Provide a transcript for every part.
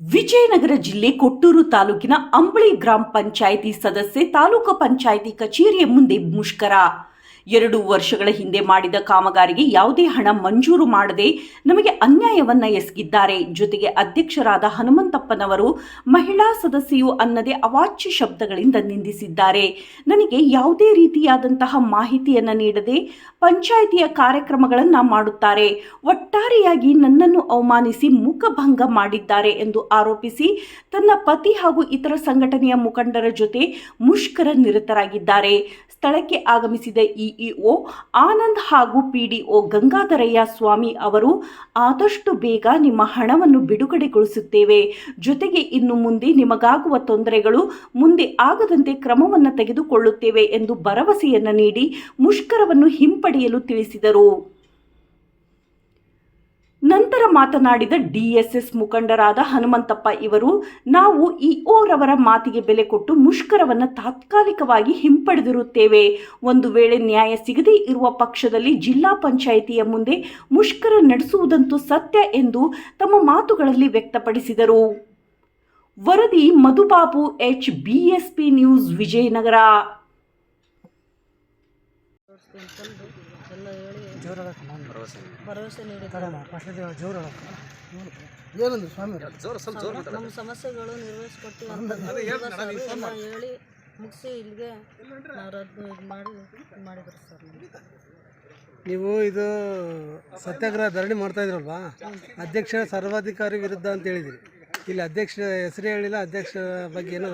ವಿಜಯನಗರ ಜಿಲ್ಲೆ ಕೊಟ್ಟೂರು ತಾಲೂಕಿನ ಅಂಬಳಿ ಗ್ರಾಮ ಪಂಚಾಯಿತಿ ಸದಸ್ಯೆ ತಾಲೂಕು ಪಂಚಾಯಿತಿ ಕಚೇರಿಯ ಮುಂದೆ ಮುಷ್ಕರ. ಎರಡು ವರ್ಷಗಳ ಹಿಂದೆ ಮಾಡಿದ ಕಾಮಗಾರಿಗೆ ಯಾವುದೇ ಹಣ ಮಂಜೂರು ಮಾಡದೆ ನಮಗೆ ಅನ್ಯಾಯವನ್ನ ಎಸಗಿದ್ದಾರೆ. ಜೊತೆಗೆ ಅಧ್ಯಕ್ಷರಾದ ಹನುಮಂತಪ್ಪನವರು ಮಹಿಳಾ ಸದಸ್ಯೆಯು ಅನ್ನದೇ ಅವಾಚ್ಯ ಶಬ್ದಗಳಿಂದ ನಿಂದಿಸಿದ್ದಾರೆ. ನನಗೆ ಯಾವುದೇ ರೀತಿಯಾದಂತಹ ಮಾಹಿತಿಯನ್ನ ನೀಡದೆ ಪಂಚಾಯಿತಿಯ ಕಾರ್ಯಕ್ರಮಗಳನ್ನು ಮಾಡುತ್ತಾರೆ. ಒಟ್ಟಾರೆಯಾಗಿ ನನ್ನನ್ನು ಅವಮಾನಿಸಿ ಮುಖಭಂಗ ಮಾಡಿದ್ದಾರೆ ಎಂದು ಆರೋಪಿಸಿ ತನ್ನ ಪತಿ ಹಾಗೂ ಇತರ ಸಂಘಟನೆಯ ಮುಖಂಡರ ಜೊತೆ ಮುಷ್ಕರ ನಿರತರಾಗಿದ್ದಾರೆ. ಸ್ಥಳಕ್ಕೆ ಆಗಮಿಸಿದ ಇಇಒ ಆನಂದ್ ಹಾಗೂ ಪಿಡಿಒ ಗಂಗಾಧರಯ್ಯ ಸ್ವಾಮಿ ಅವರು, ಆದಷ್ಟು ಬೇಗ ನಿಮ್ಮ ಹಣವನ್ನು ಬಿಡುಗಡೆಗೊಳಿಸುತ್ತೇವೆ. ಜೊತೆಗೆ ಇನ್ನು ಮುಂದೆ ನಿಮಗಾಗುವ ತೊಂದರೆಗಳು ಮುಂದೆ ಆಗದಂತೆ ಕ್ರಮವನ್ನು ತೆಗೆದುಕೊಳ್ಳುತ್ತೇವೆ ಎಂದು ಭರವಸೆಯನ್ನು ನೀಡಿ ಮುಷ್ಕರವನ್ನು ಹಿಂಪಡೆಯಲು ತಿಳಿಸಿದರು. ನಂತರ ಮಾತನಾಡಿದ ಡಿಎಸ್ಎಸ್ ಮುಖಂಡರಾದ ಹನುಮಂತಪ್ಪ ಇವರು, ನಾವು ಇಒರವರ ಮಾತಿಗೆ ಬೆಲೆ ಕೊಟ್ಟು ಮುಷ್ಕರವನ್ನು ತಾತ್ಕಾಲಿಕವಾಗಿ ಹಿಂಪಡೆದಿರುತ್ತೇವೆ. ಒಂದು ವೇಳೆ ನ್ಯಾಯ ಸಿಗದೇ ಇರುವ ಪಕ್ಷದಲ್ಲಿ ಜಿಲ್ಲಾ ಪಂಚಾಯಿತಿಯ ಮುಂದೆ ಮುಷ್ಕರ ನಡೆಸುವುದಂತೂ ಸತ್ಯ ಎಂದು ತಮ್ಮ ಮಾತುಗಳಲ್ಲಿ ವ್ಯಕ್ತಪಡಿಸಿದರು. ವರದಿ Madhubabu, H BSP news Vijayanagara. ಎಲ್ಲ ಹೇಳಿ ನಾನು ಭರವಸೆ ಫಸ್ಟ್ ಜೋರು ಏನಂದ್ರೆ ಸ್ವಾಮಿ? ನಮ್ಮ ಸಮಸ್ಯೆಗಳು ನಿರ್ವಹಿಸ್ಕೊಡ್ತೀವಿ ಅಂತ ಎಲ್ಲ ಹೇಳಿ ಮುಗಿಸಿ ಇಲ್ಲಿಗೆ ನಾವು ರದ್ದು ಇದು ಮಾಡಿ ಮಾಡಿದ್ರು ಸರ್ ನೀವು ಇದು ಸತ್ಯಾಗ್ರಹ ಧರಣಿ ಮಾಡ್ತಾ ಇದ್ರಲ್ವಾ? ಅಧ್ಯಕ್ಷ ಸರ್ವಾಧಿಕಾರಿ ವಿರುದ್ಧ ಅಂತ ಹೇಳಿದಿರಿ. ಇಲ್ಲಿ ಅಧ್ಯಕ್ಷ ಹೆಸರು ಹೇಳಿಲ್ಲ ಅಧ್ಯಕ್ಷ ಬಗ್ಗೆ ಏನು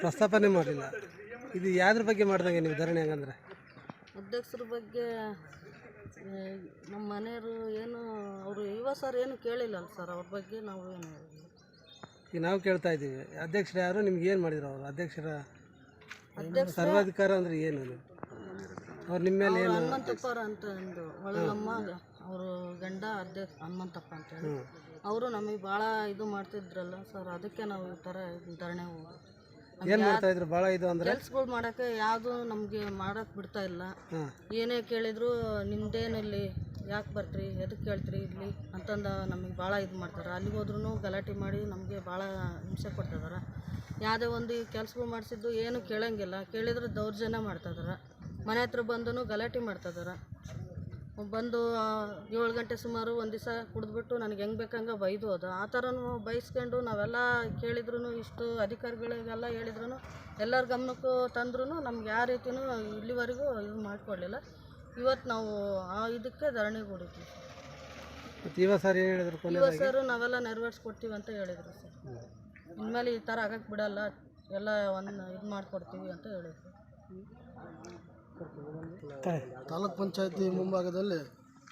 ಪ್ರಸ್ತಾಪನೆ ಮಾಡಲಿಲ್ಲ. ಇದು ಯಾವ್ದ್ರ ಬಗ್ಗೆ ಮಾಡ್ದಂಗೆ ನೀವು ಧರಣಿ ಹಂಗಂದ್ರೆ? ಅಧ್ಯಕ್ಷರ ಬಗ್ಗೆ ನಮ್ಮ ಮನೆಯವರು ಏನು ಅವರು ಯುವ ಸರ್ ಏನು ಕೇಳಿಲ್ಲಲ್ಲ ಸರ್ ಅವ್ರ ಬಗ್ಗೆ ನಾವು ಏನು. ಈಗ ನಾವು ಕೇಳ್ತಾ ಇದ್ದೀವಿ. ಅಧ್ಯಕ್ಷರು ಯಾರು ನಿಮ್ಗೆ ಏನು ಮಾಡಿದ್ರು ಅವರು? ಅಧ್ಯಕ್ಷರ ಅಧ್ಯಕ್ಷ ಸರ್ವಾಧಿಕಾರ ಅಂದ್ರೆ ಏನು? ಅವ್ರು ನಿಮ್ಮ ಮೇಲೆ ಏನು ಹನುಮಂತಪ್ಪರ ಅಂತ ಒಂದು ಒಳ್ಳಮ್ಮ ಅವರು ಗಂಡ ಅಧ್ಯಕ್ಷ ಹನುಮಂತಪ್ಪ ಅಂತ ಹೇಳಿ. ಅವರು ನಮಗೆ ಭಾಳ ಇದು ಮಾಡ್ತಿದ್ರಲ್ಲ ಸರ್ ಅದಕ್ಕೆ ನಾವು ಈ ಥರ ಧರಣಿ ಏನು ಮಾಡ್ತಾ ಇದ್ರು? ಭಾಳ ಇದು ಅಂದ್ರೆ? ಕೆಲ್ಸಗಳು ಮಾಡಕ್ಕೆ ಯಾವುದು ನಮಗೆ ಮಾಡಕ್ ಬಿಡ್ತಾ ಇಲ್ಲ. ಏನೇ ಕೇಳಿದ್ರು ನಿಮ್ದೇನಿಲ್ಲಿ? ಯಾಕೆ ಬರ್ತೀರಿ? ಎದಕ್ಕೆ ಕೇಳ್ತೀರಿ ಇಲ್ಲಿ? ಅಂತಂದು ನಮಗೆ ಭಾಳ ಇದು ಮಾಡ್ತಾರೆ. ಅಲ್ಲಿಗೆ ಹೋದ್ರೂ ಗಲಾಟೆ ಮಾಡಿ ನಮಗೆ ಭಾಳ ಹಿಂಸೆ ಕೊಡ್ತಿದಾರೆ. ಯಾವುದೇ ಒಂದು ಕೆಲ್ಸಗಳು ಮಾಡಿಸಿದ್ದು ಏನು ಕೇಳಂಗಿಲ್ಲ. ಕೇಳಿದ್ರೆ ದೌರ್ಜನ್ಯ ಮಾಡ್ತಿದಾರೆ ಮನೆ ಹತ್ರ ಬಂದು ಗಲಾಟೆ ಮಾಡ್ತಿದಾರೆ ಬಂದು ಏಳು ಗಂಟೆ ಸುಮಾರು ಒಂದು ದಿವಸ ಕುಡಿದ್ಬಿಟ್ಟು ನನಗೆ ಹೆಂಗೆ ಬೇಕಂಗೆ ಬೈದು ಅದು ಆ ಥರನೂ ಬೈಸ್ಕೊಂಡು ನಾವೆಲ್ಲ ಕೇಳಿದ್ರು ಇಷ್ಟು ಅಧಿಕಾರಿಗಳಿಗೆಲ್ಲ ಹೇಳಿದ್ರು ಎಲ್ಲರ ಗಮನಕ್ಕೂ ತಂದ್ರೂ ನಮ್ಗೆ ಯಾವ ರೀತಿಯೂ ಇಲ್ಲಿವರೆಗೂ ಇದು ಮಾಡಿಕೊಡ್ಲಿಲ್ಲ. ಇವತ್ತು ನಾವು ಆ ಇದಕ್ಕೆ ಧರಣಿ ಕೊಡಿದ್ವಿ ಮತ್ತು ಸರ್ ಹೇಳಿದ್ರು ಸರ್ ನಾವೆಲ್ಲ ನೆರವೇರಿಸ್ಕೊಡ್ತೀವಿ ಅಂತ ಹೇಳಿದರು ಸರ್. ಇನ್ಮೇಲೆ ಈ ಥರ ಆಗಕ್ಕೆ ಬಿಡಲ್ಲ ಎಲ್ಲ ಒಂದು ಇದು ಮಾಡಿಕೊಡ್ತೀವಿ ಅಂತ ಹೇಳಿದ್ರು. ತಾಲೂಕ್ ಪಂಚಾಯತಿ ಮುಂಭಾಗದಲ್ಲಿ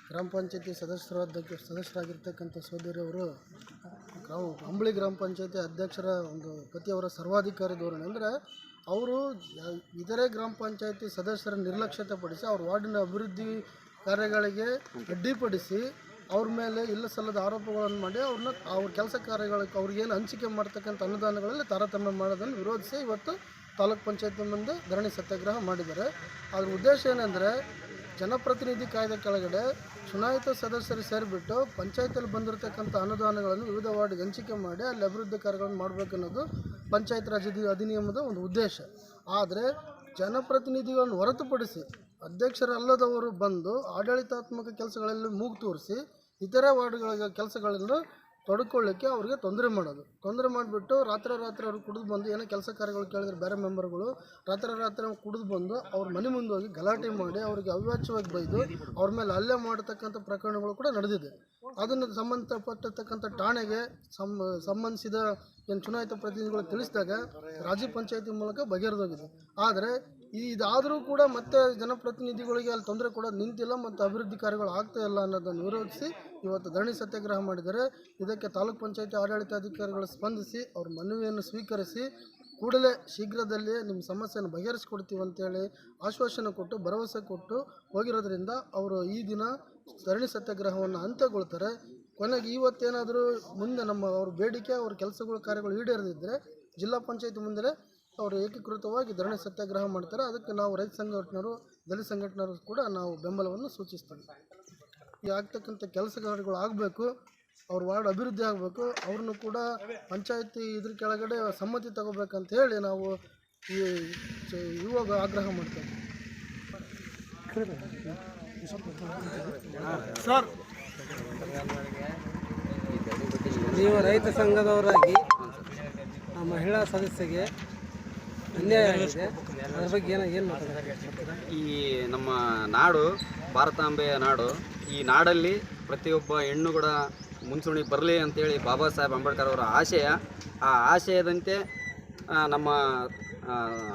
ಗ್ರಾಮ ಪಂಚಾಯತಿ ಸದಸ್ಯರಾದ ಸದಸ್ಯರಾಗಿರ್ತಕ್ಕಂಥ ಸೋದರಿಯವರು ಗ್ರಾಮ ಅಂಬಳಿ ಗ್ರಾಮ ಪಂಚಾಯತಿ ಅಧ್ಯಕ್ಷರ ಒಂದು ಪತಿಯವರ ಸರ್ವಾಧಿಕಾರಿ ಧೋರಣೆ ಅಂದರೆ ಅವರು ಇತರೆ ಗ್ರಾಮ ಪಂಚಾಯತಿ ಸದಸ್ಯರ ನಿರ್ಲಕ್ಷ್ಯತೆ ಪಡಿಸಿ ಅವ್ರ ವಾರ್ಡಿನ ಅಭಿವೃದ್ಧಿ ಕಾರ್ಯಗಳಿಗೆ ಅಡ್ಡಿಪಡಿಸಿ ಅವ್ರ ಮೇಲೆ ಇಲ್ಲ ಸಲ್ಲದ ಆರೋಪಗಳನ್ನು ಮಾಡಿ ಅವ್ರನ್ನ ಅವ್ರ ಕೆಲಸ ಕಾರ್ಯಗಳಿಗೆ ಅವ್ರಿಗೇನು ಹಂಚಿಕೆ ಮಾಡ್ತಕ್ಕಂಥ ಅನುದಾನಗಳಲ್ಲಿ ತಾರತಮ್ಯ ಮಾಡೋದನ್ನು ವಿರೋಧಿಸಿ ಇವತ್ತು ತಾಲೂಕ್ ಪಂಚಾಯತ್ ಮುಂದೆ ಧರಣಿ ಸತ್ಯಾಗ್ರಹ ಮಾಡಿದ್ದಾರೆ. ಅದ್ರ ಉದ್ದೇಶ ಏನಂದರೆ, ಜನಪ್ರತಿನಿಧಿ ಕಾಯ್ದೆ ಕೆಳಗಡೆ ಚುನಾಯಿತ ಸದಸ್ಯರು ಸೇರಿಬಿಟ್ಟು ಪಂಚಾಯತಲ್ಲಿ ಬಂದಿರತಕ್ಕಂಥ ಅನುದಾನಗಳನ್ನು ವಿವಿಧ ವಾರ್ಡ್ಗೆ ಹಂಚಿಕೆ ಮಾಡಿ ಅಲ್ಲಿ ಅಭಿವೃದ್ಧಿ ಕಾರ್ಯಗಳನ್ನು ಮಾಡಬೇಕನ್ನೋದು ಪಂಚಾಯತ್ ರಾಜ್ ಅಧಿನಿಯಮದ ಒಂದು ಉದ್ದೇಶ. ಆದರೆ ಜನಪ್ರತಿನಿಧಿಗಳನ್ನು ಹೊರತುಪಡಿಸಿ ಅಧ್ಯಕ್ಷರಲ್ಲದವರು ಬಂದು ಆಡಳಿತಾತ್ಮಕ ಕೆಲಸಗಳಲ್ಲಿ ಮೂಗು ತೋರಿಸಿ ಇತರೆ ವಾರ್ಡ್ಗಳ ಕೆಲಸಗಳನ್ನು ತೊಡ್ಕೊಳ್ಳಿಕ್ಕೆ ಅವ್ರಿಗೆ ತೊಂದರೆ ಮಾಡೋದು. ತೊಂದರೆ ಮಾಡಿಬಿಟ್ಟು ರಾತ್ರಿ ರಾತ್ರಿ ಅವ್ರು ಕುಡಿದು ಬಂದು ಏನೋ ಕೆಲಸ ಕಾರ್ಯಗಳು ಕೇಳಿದ್ರೆ ಬೇರೆ ಮೆಂಬರ್ಗಳು ರಾತ್ರಿ ರಾತ್ರಿ ಕುಡಿದು ಬಂದು ಅವ್ರ ಮನೆ ಮುಂದೆ ಹೋಗಿ ಗಲಾಟೆ ಮಾಡಿ ಅವ್ರಿಗೆ ಅವ್ಯಾಚ್ಯವಾಗಿ ಬೈದು ಅವ್ರ ಮೇಲೆ ಹಲ್ಲೆ ಮಾಡತಕ್ಕಂಥ ಪ್ರಕರಣಗಳು ಕೂಡ ನಡೆದಿದೆ. ಅದನ್ನು ಸಂಬಂಧಪಟ್ಟಿರ್ತಕ್ಕಂಥ ಠಾಣೆಗೆ ಸಂಬಂಧಿಸಿದ ಏನು ಚುನಾಯಿತ ಪ್ರತಿನಿಧಿಗಳು ತಿಳಿಸಿದಾಗ ರಾಜ್ಯ ಪಂಚಾಯತಿ ಮೂಲಕ ಬಗೆಹರಿದೋಗಿದೆ. ಆದರೆ ಇದಾದರೂ ಕೂಡ ಮತ್ತೆ ಜನಪ್ರತಿನಿಧಿಗಳಿಗೆ ಅಲ್ಲಿ ತೊಂದರೆ ಕೂಡ ನಿಂತಿಲ್ಲ ಮತ್ತು ಅಭಿವೃದ್ಧಿ ಕಾರ್ಯಗಳು ಆಗ್ತಾ ಇಲ್ಲ ಅನ್ನೋದನ್ನು ವಿರೋಧಿಸಿ ಇವತ್ತು ಧರಣಿ ಸತ್ಯಾಗ್ರಹ ಮಾಡಿದರೆ ಇದಕ್ಕೆ ತಾಲೂಕ್ ಪಂಚಾಯತಿ ಆಡಳಿತಾಧಿಕಾರಿಗಳು ಸ್ಪಂದಿಸಿ ಅವ್ರ ಮನವಿಯನ್ನು ಸ್ವೀಕರಿಸಿ ಕೂಡಲೇ ಶೀಘ್ರದಲ್ಲೇ ನಿಮ್ಮ ಸಮಸ್ಯೆಯನ್ನು ಬಗೆಹರಿಸ್ಕೊಡ್ತೀವಿ ಅಂತೇಳಿ ಆಶ್ವಾಸನೆ ಕೊಟ್ಟು, ಭರವಸೆ ಕೊಟ್ಟು ಹೋಗಿರೋದ್ರಿಂದ ಅವರು ಈ ದಿನ ಧರಣಿ ಸತ್ಯಾಗ್ರಹವನ್ನು ಅಂತ್ಯಗೊಳ್ತಾರೆ. ಕೊನೆಗೆ ಇವತ್ತೇನಾದರೂ ಮುಂದೆ ನಮ್ಮ ಅವ್ರ ಬೇಡಿಕೆ, ಅವ್ರ ಕೆಲಸಗಳು, ಕಾರ್ಯಗಳು ಈಡೇರದಿದ್ದರೆ ಜಿಲ್ಲಾ ಪಂಚಾಯತ್ ಮುಂದೆ ಅವರು ಏಕೀಕೃತವಾಗಿ ಧರಣಿ ಸತ್ಯಾಗ್ರಹ ಮಾಡ್ತಾರೆ. ಅದಕ್ಕೆ ನಾವು ರೈತ ಸಂಘಟನರು, ದಲಿತ ಸಂಘಟನರು ಕೂಡ ನಾವು ಬೆಂಬಲವನ್ನು ಸೂಚಿಸ್ತೇವೆ. ಆಗ್ತಕ್ಕಂಥ ಕೆಲಸ ಕಾರ್ಯಗಳು ಆಗಬೇಕು ಅವ್ರ ವಾರ್ಡ್ ಅಭಿವೃದ್ಧಿ ಆಗಬೇಕು ಅವ್ರನ್ನು ಕೂಡ ಪಂಚಾಯತಿ ಇದ್ರ ಕೆಳಗಡೆ ಸಮ್ಮತಿ ತಗೋಬೇಕಂತ ಹೇಳಿ ನಾವು ಈ ಇವಾಗ ಆಗ್ರಹ ಮಾಡ್ತೇವೆ ನೀವು ರೈತ ಸಂಘದವರಾಗಿ ಆ ಮಹಿಳಾ ಸದಸ್ಯಗೆ ಅನ್ಯಾಯ ಆಗಿದೆ. ಅದ್ರ ಬಗ್ಗೆ ಏನೋ ಏನು ಮಾತಾಡ್ತಾರೆ? ಈ ನಮ್ಮ ನಾಡು ಭಾರತಾಂಬೆಯ ನಾಡು ಈ ನಾಡಲ್ಲಿ ಪ್ರತಿಯೊಬ್ಬ ಹೆಣ್ಣು ಕೂಡ ಮುಂಚೂಣಿ ಬರಲಿ ಅಂತೇಳಿ ಬಾಬಾ ಸಾಹೇಬ್ ಅಂಬೇಡ್ಕರ್ ಅವರ ಆಶಯ. ಆ ಆಶಯದಂತೆ ನಮ್ಮ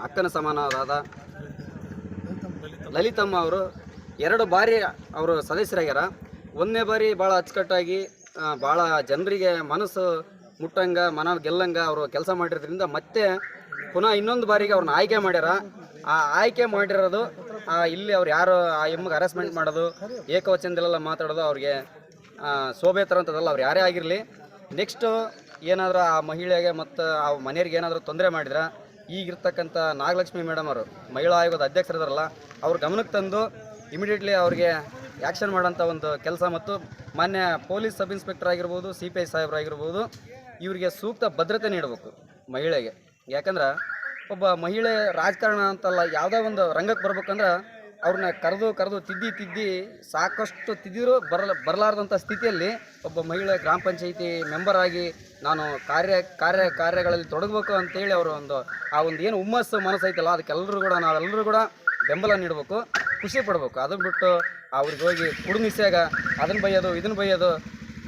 ಅಕ್ಕನ ಸಮಾನರಾದ ಲಲಿತಮ್ಮ ಅವರು ಎರಡು ಬಾರಿ ಅವರು ಸದಸ್ಯರಾಗ್ಯಾರ. ಒಂದನೇ ಬಾರಿ ಭಾಳ ಅಚ್ಚುಕಟ್ಟಾಗಿ ಭಾಳ ಜನರಿಗೆ ಮನಸ್ಸು ಮುಟ್ಟಂಗ, ಮನ ಗೆಲ್ಲಂಗ ಅವರು ಕೆಲಸ ಮಾಡಿರೋದ್ರಿಂದ ಮತ್ತೆ ಪುನಃ ಇನ್ನೊಂದು ಬಾರಿಗೆ ಅವ್ರನ್ನ ಆಯ್ಕೆ ಮಾಡ್ಯಾರ. ಆ ಆಯ್ಕೆ ಮಾಡಿರೋದು ಇಲ್ಲಿ ಅವ್ರು ಯಾರು ಆ ಎಮ್ಮಗೆ ಹರಾಸ್ಮೆಂಟ್ ಮಾಡೋದು, ಏಕವಚನದಲ್ಲೆಲ್ಲ ಮಾತಾಡೋದು ಅವ್ರಿಗೆ ಶೋಭೆ ತರೋಂಥದ್ದಲ್ಲ ಅವ್ರು ಯಾರೇ ಆಗಿರಲಿ. ನೆಕ್ಸ್ಟು ಏನಾದರೂ ಆ ಮಹಿಳೆಗೆ ಮತ್ತು ಆ ಮನೆಯವ್ರಿಗೆ ಏನಾದರೂ ತೊಂದರೆ ಮಾಡಿದ್ರೆ, ಈಗಿರ್ತಕ್ಕಂಥ ನಾಗಲಕ್ಷ್ಮಿ ಮೇಡಮ್ ಅವರು, ಮಹಿಳಾ ಆಯೋಗದ ಅಧ್ಯಕ್ಷರಿದಾರಲ್ಲ, ಅವ್ರ ಗಮನಕ್ಕೆ ತಂದು ಇಮಿಡಿಯೇಟ್ಲಿ ಅವ್ರಿಗೆ ಆ್ಯಕ್ಷನ್ ಮಾಡೋಂಥ ಒಂದು ಕೆಲಸ ಮತ್ತು ಮಾನ್ಯ ಪೊಲೀಸ್ ಸಬ್ ಇನ್ಸ್ಪೆಕ್ಟರ್ ಆಗಿರ್ಬೋದು ಸಿ ಪಿ ಐ ಸಾಹೇಬ್ರಾಗಿರ್ಬೋದು, ಇವರಿಗೆ ಸೂಕ್ತ ಭದ್ರತೆ ನೀಡಬೇಕು ಮಹಿಳೆಗೆ. ಯಾಕಂದ್ರೆ ಒಬ್ಬ ಮಹಿಳೆ ರಾಜಕಾರಣ ಅಂತಲ್ಲ, ಯಾವುದೇ ಒಂದು ರಂಗಕ್ಕೆ ಬರ್ಬೇಕಂದ್ರೆ ಅವ್ರನ್ನ ಕರೆದು ಕರೆದು ತಿದ್ದಿ ತಿದ್ದಿ ಸಾಕಷ್ಟು ತಿದ್ದಿರು ಬರಲ ಬರಲಾರ್ದಂಥ ಸ್ಥಿತಿಯಲ್ಲಿ ಒಬ್ಬ ಮಹಿಳೆ ಗ್ರಾಮ ಪಂಚಾಯಿತಿ ಮೆಂಬರ್ ಆಗಿ ನಾನು ಕಾರ್ಯ ಕಾರ್ಯ ಕಾರ್ಯಗಳಲ್ಲಿ ತೊಡಗಬೇಕು ಅಂತೇಳಿ ಅವರು ಒಂದು, ಆ ಒಂದು ಏನು ಹುಮ್ಮಸ್ಸು ಮನಸ್ಸೈತಲ್ಲ ಅದಕ್ಕೆಲ್ಲರೂ ಕೂಡ ನಾವೆಲ್ಲರೂ ಕೂಡ ಬೆಂಬಲ ನೀಡಬೇಕು, ಖುಷಿ ಪಡಬೇಕು. ಅದನ್ನು ಬಿಟ್ಟು ಅವ್ರಿಗೆ ಹೋಗಿ ಕುಡುನಿಸ್ಯಾಗ ಅದನ್ನು ಬೈಯೋದು ಇದನ್ನು ಬೈಯೋದು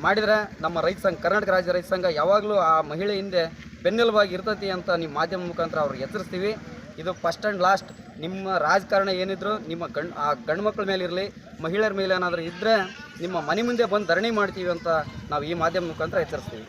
ಮಾಡಿದರೆ ನಮ್ಮ ರೈತ ಸಂಘ, ಕರ್ನಾಟಕ ರಾಜ್ಯ ರೈತ ಸಂಘ ಯಾವಾಗಲೂ ಆ ಮಹಿಳೆ ಹಿಂದೆ ಬೆನ್ನೆಲುಬಾಗಿ ಇರ್ತೈತಿ ಅಂತ ನಿಮ್ಮ ಮಾಧ್ಯಮ ಮುಖಾಂತರ ಅವ್ರಿಗೆ ಎಚ್ಚರಿಸ್ತೀವಿ. ಇದು ಫಸ್ಟ್ ಆ್ಯಂಡ್ ಲಾಸ್ಟ್ ನಿಮ್ಮ ರಾಜಕಾರಣ ಏನಿದ್ರು ನಿಮ್ಮ ಗಂಡು, ಆ ಗಂಡು ಮಕ್ಕಳ ಮೇಲೆ ಇರಲಿ, ಮಹಿಳೆಯರ ಮೇಲೆ ಏನಾದರೂ ಇದ್ದರೆ ನಿಮ್ಮ ಮನೆ ಮುಂದೆ ಬಂದು ಧರಣಿ ಮಾಡ್ತೀವಿ ಅಂತ ನಾವು ಈ ಮಾಧ್ಯಮ ಮುಖಾಂತರ ಎಚ್ಚರಿಸ್ತೀವಿ.